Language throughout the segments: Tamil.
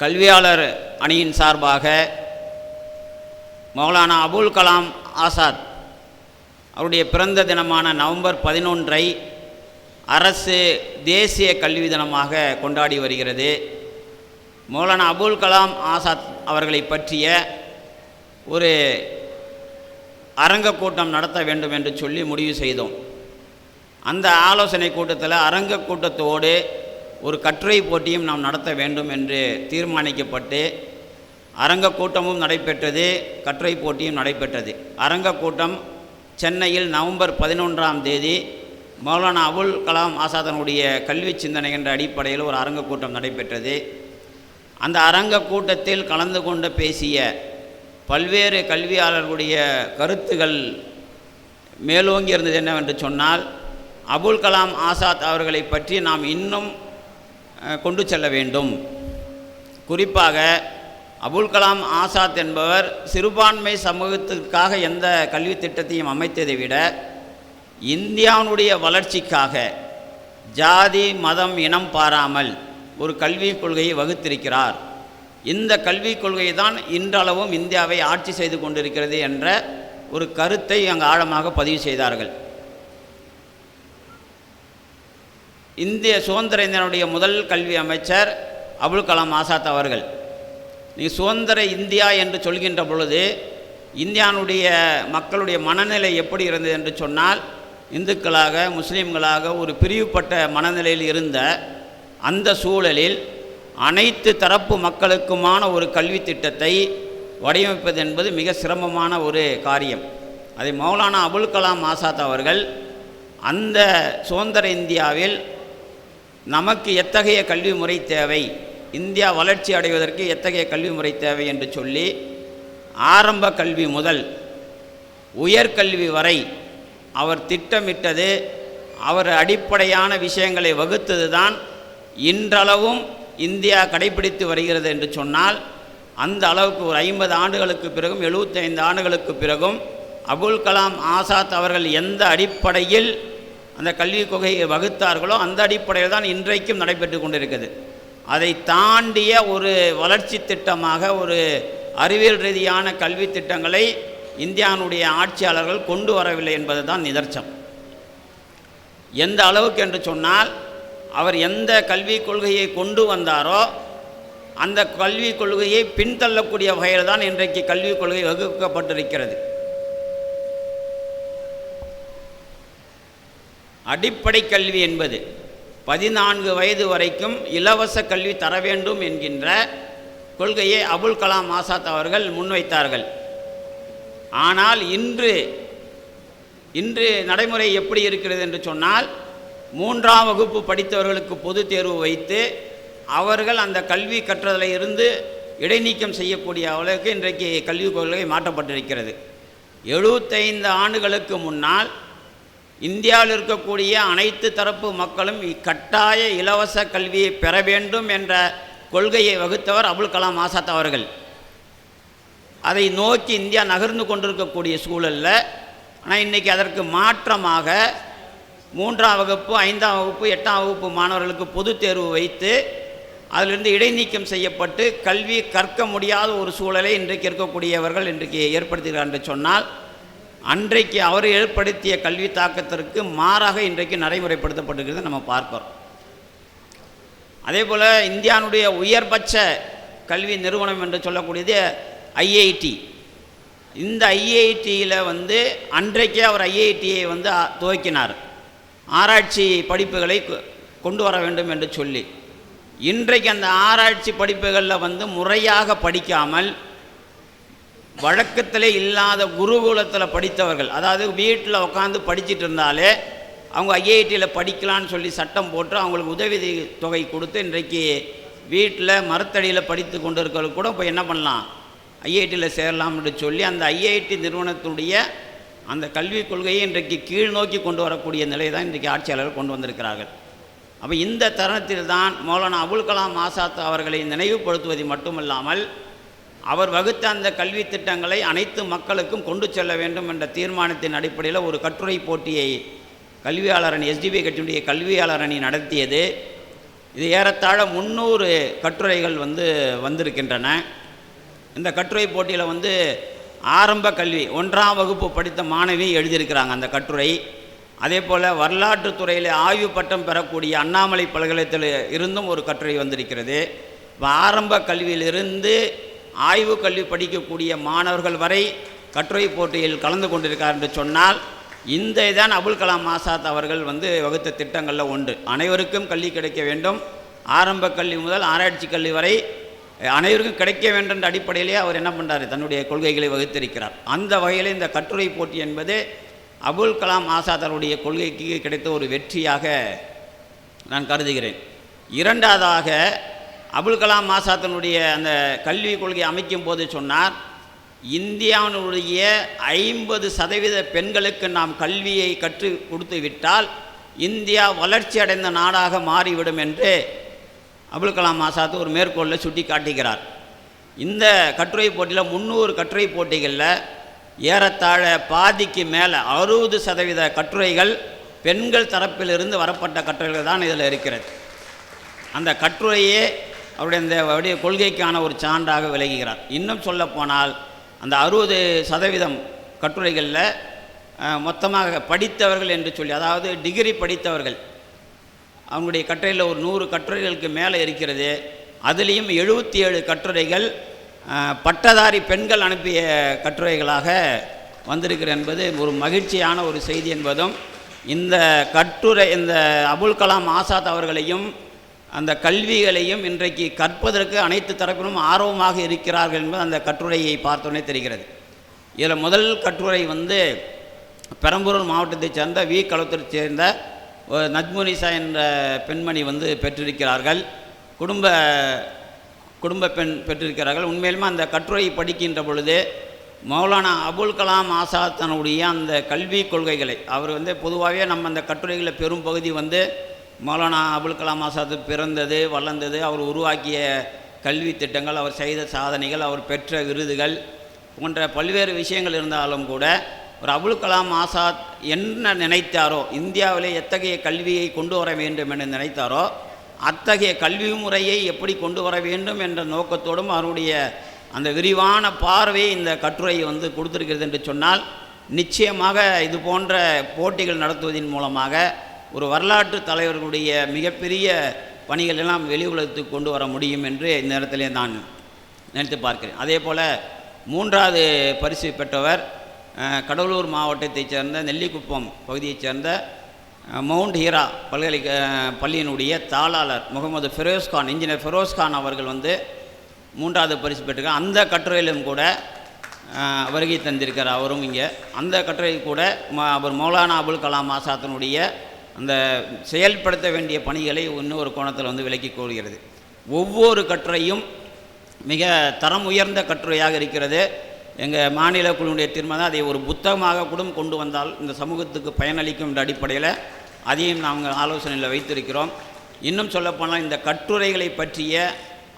கல்வியாளர் அணியின் சார்பாக மௌலானா அபுல் கலாம் ஆசாத் அவருடைய பிறந்த தினமான நவம்பர் பதினொன்றை அரசு தேசிய கல்வி தினமாக கொண்டாடி வருகிறது. மௌலானா அபுல் கலாம் ஆசாத் அவர்களை பற்றிய ஒரு அரங்க கூட்டம் நடத்த வேண்டும் என்று சொல்லி முடிவு செய்தோம். அந்த ஆலோசனை கூட்டத்தில் அரங்க கூட்டத்தோடு ஒரு கட்டுரை போட்டியும் நாம் நடத்த வேண்டும் என்று தீர்மானிக்கப்பட்டு அரங்க கூட்டமும் நடைபெற்றது கட்டுரை போட்டியும் நடைபெற்றது. அரங்க கூட்டம் சென்னையில் நவம்பர் பதினொன்றாம் தேதி மௌலானா அபுல் கலாம் ஆசாதனுடைய கல்வி சிந்தனை என்ற அடிப்படையில் ஒரு அரங்க கூட்டம் நடைபெற்றது. அந்த அரங்க கூட்டத்தில் கலந்து கொண்டு பேசிய பல்வேறு கல்வியாளர்களுடைய கருத்துகள் மேலோங்கி இருந்தது என்னவென்று சொன்னால் அபுல் கலாம் ஆசாத் அவர்களை பற்றி நாம் இன்னும் கொண்டு செல்ல வேண்டும். குறிப்பாக அபுல் கலாம் ஆசாத் என்பவர் சிறுபான்மை சமூகத்திற்காக எந்த கல்வி திட்டத்தையும் அமைத்ததை விட இந்தியாவினுடைய வளர்ச்சிக்காக ஜாதி மதம் இனம் பாராமல் ஒரு கல்விக் கொள்கையை வகுத்திருக்கிறார். இந்த கல்விக் கொள்கை தான் இன்றளவும் இந்தியாவை ஆட்சி செய்து கொண்டிருக்கிறது என்ற ஒரு கருத்தை அங்கு ஆழமாக பதிவு செய்தார்கள். இந்திய சுதந்திர இந்தியனுடைய முதல் கல்வி அமைச்சர் அபுல் கலாம் ஆசாத் அவர்கள். நீ சுதந்திர இந்தியா என்று சொல்கின்ற பொழுது இந்தியானுடைய மக்களுடைய மனநிலை எப்படி இருந்தது என்று சொன்னால் இந்துக்களாக முஸ்லீம்களாக ஒரு பிரிவுபட்ட மனநிலையில் இருந்த அந்த சூழலில் அனைத்து தரப்பு மக்களுக்குமான ஒரு கல்வி திட்டத்தை வடிவமைப்பது என்பது மிக சிரமமான ஒரு காரியம். அதை மௌலானா அபுல் கலாம் ஆசாத் அவர்கள் அந்த சுதந்திர இந்தியாவில் நமக்கு எத்தகைய கல்வி முறை தேவை? இந்தியா வளர்ச்சி அடைவதற்கு எத்தகைய கல்வி முறை தேவை என்று சொல்லி ஆரம்ப கல்வி முதல் உயர்கல்வி வரை அவர் திட்டமிட்டது. அவர் அடிப்படையான விஷயங்களை வகுத்தது தான் இன்றளவும் இந்தியா கடைபிடித்து வருகிறது என்று சொன்னால் அந்த அளவுக்கு ஒரு ஐம்பது ஆண்டுகளுக்கு பிறகும் எழுபத்தைந்து ஆண்டுகளுக்கு பிறகும் அபுல் கலாம் ஆசாத் அவர்கள் எந்த அடிப்படையில் அந்த கல்விக் கொகையை வகுத்தார்களோ அந்த அடிப்படையில் தான் இன்றைக்கும் நடைபெற்று கொண்டிருக்கிறது அதை தாண்டிய ஒரு வளர்ச்சி திட்டமாக ஒரு அறிவியல் ரீதியான கல்வி திட்டங்களை இந்தியாவுடைய ஆட்சியாளர்கள் கொண்டு வரவில்லை என்பது தான் நிதர்ச்சம் எந்த அளவுக்கு என்று சொன்னால் அவர் எந்த கல்விக் கொள்கையை கொண்டு வந்தாரோ அந்த கல்விக் கொள்கையை பின்தள்ளக்கூடிய வகையில் தான் இன்றைக்கு கல்விக் கொள்கை வகுக்கப்பட்டிருக்கிறது. அடிப்படை கல்வி என்பது பதினான்கு வயது வரைக்கும் இலவச கல்வி தர வேண்டும் என்கின்ற கொள்கையை அபுல் கலாம் ஆசாத் அவர்கள் முன்வைத்தார்கள். ஆனால் இன்று இன்று நடைமுறை எப்படி இருக்கிறது என்று சொன்னால் மூன்றாம் வகுப்பு படித்தவர்களுக்கு பொது தேர்வு வைத்து அவர்கள் அந்த கல்வி கற்றதில் இருந்து இடைநீக்கம் செய்யக்கூடிய அளவுக்கு இன்றைக்கு கல்விக் கொள்கை மாற்றப்பட்டிருக்கிறது. எழுபத்தைந்து ஆண்டுகளுக்கு முன்னால் இந்தியாவில் இருக்கக்கூடிய அனைத்து தரப்பு மக்களும் கட்டாய இலவச கல்வியை பெற வேண்டும் என்ற கொள்கையை வகுத்தவர் அபுல் கலாம் ஆசாத் அவர்கள். அதை நோக்கி இந்தியா நகர்ந்து கொண்டிருக்கக்கூடிய சூழலில் ஆனால் இன்றைக்கி அதற்கு மாற்றமாக மூன்றாம் வகுப்பு ஐந்தாம் வகுப்பு எட்டாம் வகுப்பு மாணவர்களுக்கு பொதுத் தேர்வு வைத்து அதிலிருந்து இடைநீக்கம் செய்யப்பட்டு கல்வி கற்க முடியாத ஒரு சூழலை இன்றைக்கு இருக்கக்கூடியவர்கள் இன்றைக்கு ஏற்படுத்துகிறார் என்று சொன்னால் அன்றைக்கு அவர் ஏற்படுத்திய கல்வி தாக்கத்திற்கு மாறாக இன்றைக்கு நடைமுறைப்படுத்தப்பட்டிருக்கிறது நம்ம பார்க்கிறோம். அதே போல் இந்தியானுடைய உயர்பட்ச கல்வி நிறுவனம் என்று சொல்லக்கூடியது ஐஐடி. இந்த ஐஐடியில் வந்து அன்றைக்கே அவர் ஐஐடியை வந்து துவக்கினார். ஆராய்ச்சி படிப்புகளை கொ- கொண்டு வர வேண்டும் என்று சொல்லி. இன்றைக்கு அந்த ஆராய்ச்சி படிப்புகளில் வந்து முறையாக படிக்காமல் வழக்கத்தில் இல்லாத குருகுலத்தில் படித்தவர்கள் அதாவது வீட்டில் உட்காந்து படிச்சிட்டு இருந்தாலே அவங்க ஐஐடியில் படிக்கலான்னு சொல்லி சட்டம் போட்டு அவங்களுக்கு உதவி தொகை கொடுத்து இன்றைக்கு வீட்டில் மரத்தடியில் படித்து கொண்டு இருக்கிறவங்க கூட இப்போ என்ன பண்ணலாம்? ஐஐடியில் சேரலாம்னு சொல்லி அந்த ஐஐடி நிறுவனத்துடைய அந்த கல்விக் கொள்கையை இன்றைக்கு கீழ் நோக்கி கொண்டு வரக்கூடிய நிலை தான் இன்றைக்கு ஆட்சியாளர்கள் கொண்டு வந்திருக்கிறார்கள். அப்போ இந்த தருணத்தில் தான் மௌலானா அபுல் கலாம் ஆசாத் அவர்களை நினைவுபடுத்துவது மட்டுமல்லாமல் அவர் வகுத்த அந்த கல்வி திட்டங்களை அனைத்து மக்களுக்கும் கொண்டு செல்ல வேண்டும் என்ற தீர்மானத்தின் அடிப்படையில் ஒரு கட்டுரை போட்டியை கல்வியாளர் அணி எஸ்டிபி கட்சியினுடைய கல்வியாளர் அணி நடத்தியது. இது ஏறத்தாழ முந்நூறு கட்டுரைகள் வந்து வந்திருக்கின்றன. இந்த கட்டுரை போட்டியில் வந்து ஆரம்ப கல்வி ஒன்றாம் வகுப்பு படித்த மாணவி எழுதியிருக்கிறாங்க அந்த கட்டுரை. அதே போல் வரலாற்றுத்துறையில் ஆய்வு பட்டம் பெறக்கூடிய அண்ணாமலை பல்கலைக்கழகத்தில் இருந்தும் ஒரு கட்டுரை வந்திருக்கிறது. இப்போ ஆரம்ப கல்வியிலிருந்து ஆய்வு கல்வி படிக்கக்கூடிய மாணவர்கள் வரை கட்டுரை போட்டியில் கலந்து கொண்டிருக்கார் என்று சொன்னால் இந்த இதான் அபுல் கலாம் ஆசாத் அவர்கள் வந்து வகுத்த திட்டங்களில் ஒன்று. அனைவருக்கும் கல்வி கிடைக்க வேண்டும். ஆரம்ப கல்வி முதல் ஆராய்ச்சி கல்வி வரை அனைவருக்கும் கிடைக்க வேண்டும் என்ற அடிப்படையிலே அவர் என்ன பண்ணுறார் தன்னுடைய கொள்கைகளை வகுத்திருக்கிறார். அந்த வகையில் இந்த கட்டுரை போட்டி என்பது அபுல் கலாம் ஆசாத் அவருடைய கொள்கைக்கு கிடைத்த ஒரு வெற்றியாக நான் கருதுகிறேன். இரண்டாவதாக அபுல் கலாம் ஆசாத்தனுடைய அந்த கல்விக் கொள்கை அமைக்கும் போது சொன்னார் இந்தியாவினுடைய ஐம்பது சதவீத பெண்களுக்கு நாம் கல்வியை கற்றுக் கொடுத்து விட்டால் இந்தியா வளர்ச்சி அடைந்த நாடாக மாறிவிடும் என்று அபுல் கலாம் ஆசாத் ஒரு மேற்கோளில் சுட்டி காட்டுகிறார் இந்த கட்டுரை போட்டியில் முந்நூறு கட்டுரை போட்டிகளில் ஏறத்தாழ பாதிக்கு மேலே அறுபது சதவீத கட்டுரைகள் பெண்கள் தரப்பிலிருந்து வரப்பட்ட கட்டுரைகள் தான் இதில் இருக்கிறது. அந்த கட்டுரையே அவருடைய இந்த அவருடைய கொள்கைக்கான ஒரு சான்றாக விலகுகிறார் இன்னும் சொல்லப்போனால் அந்த அறுபது சதவீதம் கட்டுரைகளில் மொத்தமாக படித்தவர்கள் என்று சொல்லி அதாவது டிகிரி படித்தவர்கள் அவங்களுடைய கட்டுரையில் ஒரு நூறு கட்டுரைகளுக்கு மேலே இருக்கிறது. அதுலேயும் எழுபத்தி ஏழு கட்டுரைகள் பட்டதாரி பெண்கள் அனுப்பிய கட்டுரைகளாக வந்திருக்கிறது என்பது ஒரு மகிழ்ச்சியான ஒரு செய்தி என்பதும் இந்த கட்டுரை இந்த அபுல் கலாம் ஆசாத் அவர்களையும் அந்த கல்விகளையும் இன்றைக்கு கற்பதற்கு அனைத்து தரப்பிலும் ஆர்வமாக இருக்கிறார்கள் என்பது அந்த கட்டுரையை பார்த்தோன்னே தெரிகிறது. இதில் முதல் கட்டுரை வந்து பெரம்பலூர் மாவட்டத்தைச் சேர்ந்த வி. களத்தைச் சேர்ந்த ஒரு நஜ்முனிசா என்ற பெண்மணி வந்து பெற்றிருக்கிறார்கள். குடும்ப குடும்ப பெண் பெற்றிருக்கிறார்கள். உண்மையிலுமே அந்த கட்டுரையை படிக்கின்ற பொழுது மௌலானா அபுல் கலாம் ஆசாத் தன்னுடைய அந்த கல்வி கொள்கைகளை அவர் வந்து பொதுவாகவே நம்ம அந்த கட்டுரைகளில் பெரும் பகுதி வந்து மௌலானா அபுல் கலாம் ஆசாத் பிறந்தது வளர்ந்தது அவர் உருவாக்கிய கல்வி திட்டங்கள் அவர் செய்த சாதனைகள் அவர் பெற்ற விருதுகள் போன்ற பல்வேறு விஷயங்கள் இருந்தாலும் கூட ஒரு அபுல் கலாம் ஆசாத் என்ன நினைத்தாரோ இந்தியாவிலே எத்தகைய கல்வியை கொண்டு வர வேண்டும் என்று நினைத்தாரோ அத்தகைய கல்வி முறையை எப்படி கொண்டு வர வேண்டும் என்ற நோக்கத்தோடும் அவருடைய அந்த விரிவான பார்வையை இந்த கட்டுரை வந்து கொடுத்துருக்கிறது என்று சொன்னால் நிச்சயமாக இது போன்ற போட்டிகள் நடத்துவதன் மூலமாக ஒரு வரலாற்று தலைவர்களுடைய மிகப்பெரிய பணிகள் எல்லாம் வெளி உலகத்துக்கு கொண்டு வர முடியும் என்று இந்த நேரத்திலே நான் நினைத்து பார்க்கிறேன். அதே போல் மூன்றாவது பரிசு பெற்றவர் கடலூர் மாவட்டத்தைச் சேர்ந்த நெல்லிக்குப்பம் பகுதியைச் சேர்ந்த மவுண்ட் ஹீரா பல்கலை பள்ளியினுடைய தாளாளர் முகமது ஃபெரோஸ்கான் இன்ஜினியர் ஃபெரோஸ்கான் அவர்கள் வந்து மூன்றாவது பரிசு பெற்றிருக்கார். அந்த கட்டுரையிலும் கூட வருகை தந்திருக்கார் அவரும் இங்கே. அந்த கட்டுரை கூட ம- அவர் மௌலானா அபுல் கலாம் ஆசாத்தினுடைய அந்த செயல்படுத்த வேண்டிய பணிகளை இன்னொரு கோணத்தில் வந்து விளக்கி கூறுகிறது. ஒவ்வொரு கட்டுரையும் மிக தரம் உயர்ந்த கட்டுரையாக இருக்கிறது. எங்கள் மாநில குழுவுடைய தீர்மானம் அதை ஒரு புத்தகமாக கூட கொண்டு வந்தால் இந்த சமூகத்துக்கு பயனளிக்கும் என்ற அடிப்படையில் அதையும் நாங்கள் ஆலோசனையில் வைத்திருக்கிறோம். இன்னும் சொல்லப்போனால் இந்த கட்டுரைகளை பற்றிய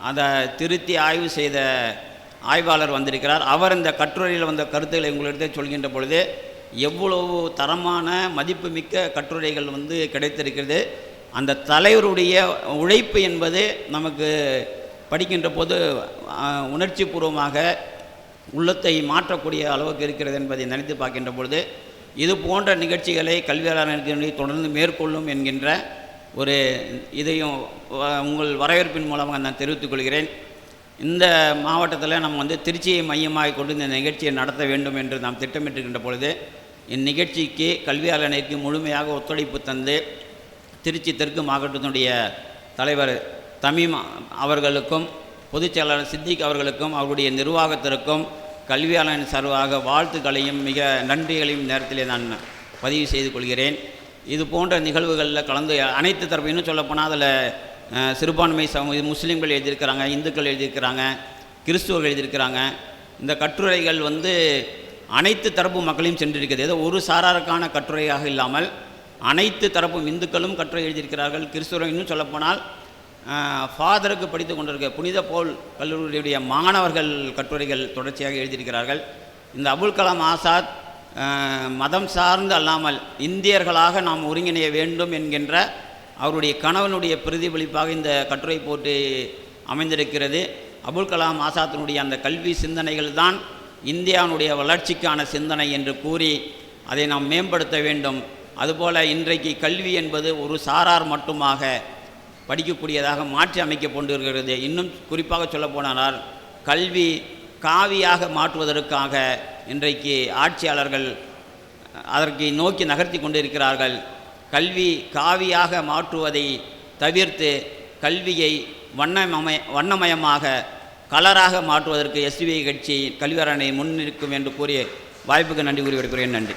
அதை திருத்தி ஆய்வு செய்த ஆய்வாளர் வந்திருக்கிறார். அவர் இந்த கட்டுரையில் வந்த கருத்துக்களை உங்களிடத்தை சொல்கின்ற பொழுது எவ்வளவு தரமான மதிப்புமிக்க கட்டுரைகள் வந்து கிடைத்திருக்கிறது. அந்த தலைவருடைய உழைப்பு என்பது நமக்கு படிக்கின்ற போது உணர்ச்சி பூர்வமாக உள்ளத்தை மாற்றக்கூடிய அளவுக்கு இருக்கிறது என்பதை நினைத்து பார்க்கின்ற பொழுது இது போன்ற நிகழ்ச்சிகளை கல்வியாளர்களுக்கு தொடர்ந்து மேற்கொள்ளும் என்கின்ற ஒரு இதையும் உங்கள் வரவேற்பின் மூலமாக நான் தெரிவித்துக் கொள்கிறேன். இந்த மாவட்டத்தில் நம்ம வந்து திருச்சியை மையமாக கொண்டு இந்த நிகழ்ச்சியை நடத்த வேண்டும் என்று நாம் திட்டமிட்டிருக்கின்ற பொழுது இந்நிகழ்ச்சிக்கு கல்வியாளனுக்கு முழுமையாக ஒத்துழைப்பு தந்து திருச்சி தெற்கு மாவட்டத்தினுடைய தலைவர் தமிம் அவர்களுக்கும் பொதுச் செயலாளர் சித்திக் அவர்களுக்கும் அவருடைய நிர்வாகத்திற்கும் கல்வியாளன் சார்பாக வாழ்த்துக்களையும் மிக நன்றிகளையும் நேரத்திலே நான் பதிவு செய்து கொள்கிறேன். இது போன்ற நிகழ்வுகளில் கலந்து அனைத்து தரப்பு இன்னும் சொல்லப்போனால் அதில் சிறுபான்மை சமூக முஸ்லீம்கள் எழுதியிருக்கிறாங்க இந்துக்கள் எழுதியிருக்கிறாங்க கிறிஸ்துவர்கள் எழுதியிருக்கிறாங்க. இந்த கட்டுரைகள் வந்து அனைத்து தரப்பு மக்களையும் சென்றிருக்கிறது. ஏதோ ஒரு சாராருக்கான கட்டுரையாக இல்லாமல் அனைத்து தரப்பும் இந்துக்களும் கட்டுரை எழுதியிருக்கிறார்கள். கிறிஸ்துவர்கள் இன்னும் சொல்லப்போனால் ஃபாதருக்கு படித்து கொண்டிருக்க புனித போல் கல்லூரியுடைய மாணவர்கள் கட்டுரைகள் தொடர்ச்சியாக எழுதியிருக்கிறார்கள். இந்த அபுல் கலாம் ஆசாத் மதம் சார்ந்து அல்லாமல் இந்தியர்களாக நாம் ஒருங்கிணைய வேண்டும் என்கின்ற அவருடைய கணவனுடைய பிரதிபலிப்பாக இந்த கட்டுரை போட்டு அமைந்திருக்கிறது. அபுல் கலாம் ஆசாத்தினுடைய அந்த கல்வி சிந்தனைகள் தான் இந்தியாவுடைய வளர்ச்சிக்கான சிந்தனை என்று கூறி அதை நாம் மேம்படுத்த வேண்டும். அதுபோல் இன்றைக்கு கல்வி என்பது ஒரு சாரார் மட்டுமாக படிக்கக்கூடியதாக மாற்றி அமைக்கப்பட்டிருக்கிறது இன்னும் குறிப்பாக சொல்லப்போனால் கல்வி காவியாக மாற்றுவதற்காக இன்றைக்கு ஆட்சியாளர்கள் அதற்கு நோக்கி நகர்த்தி கொண்டிருக்கிறார்கள். கல்வி காவியாக மாற்றுவதை தவிர்த்து கல்வியை வண்ணமய வண்ணமயமாக கலராக மாற்றுவதற்கு எஸ்பிஐ கட்சி கல்வியரணை முன்னிற்கும் என்று கூறி வாய்ப்புக்கு நன்றி கூறி விடுக்கிறேன் நன்றி.